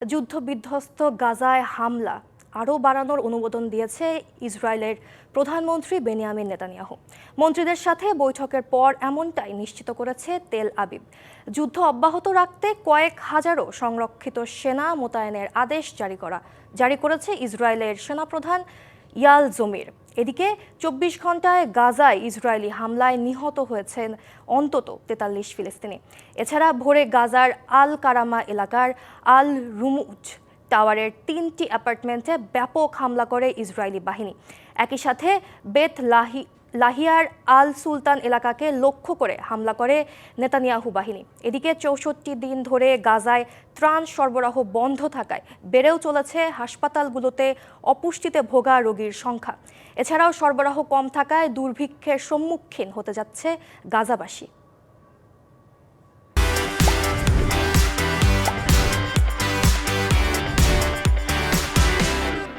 যুদ্ধ বিধ্বস্ত গাজায় হামলা আরও বাড়ানোর অনুমোদন দিয়েছে ইসরায়েলের প্রধানমন্ত্রী বেনিয়ামিন নেতানিয়াহু। মন্ত্রীদের সাথে বৈঠকের পর এমনটাই নিশ্চিত করেছে তেল আবিব। যুদ্ধ অব্যাহত রাখতে কয়েক হাজারও সংরক্ষিত সেনা মোতায়েনের আদেশ জারি করা জারি করেছে ইসরায়েলের সেনাপ্রধান ইয়াল জমির। এদিকে চব্বিশ ঘন্টায় গাজায় ইসরায়েলি হামলায় নিহত হয়েছেন অন্তত তেতাল্লিশ ফিলিস্তিনি। এছাড়া ভোরে গাজার আল কারামা এলাকার আল রুমুজ টাওয়ারের তিনটি অ্যাপার্টমেন্টে ব্যাপক হামলা করে ইসরায়েলি বাহিনী। একই সাথে বেত লাহি লাহিয়ার আল সুলতান এলাকাকে লক্ষ্য করে হামলা করে নেতানিয়াহু বাহিনী। এদিকে চৌষট্টি দিন ধরে গাজায় ত্রাণ সরবরাহ বন্ধ থাকায় বেড়েও চলেছে হাসপাতালগুলোতে অপুষ্টিতে ভোগা রোগীর সংখ্যা। এছাড়াও সরবরাহ কম থাকায় দুর্ভিক্ষের সম্মুখীন হতে যাচ্ছে গাজাবাসী।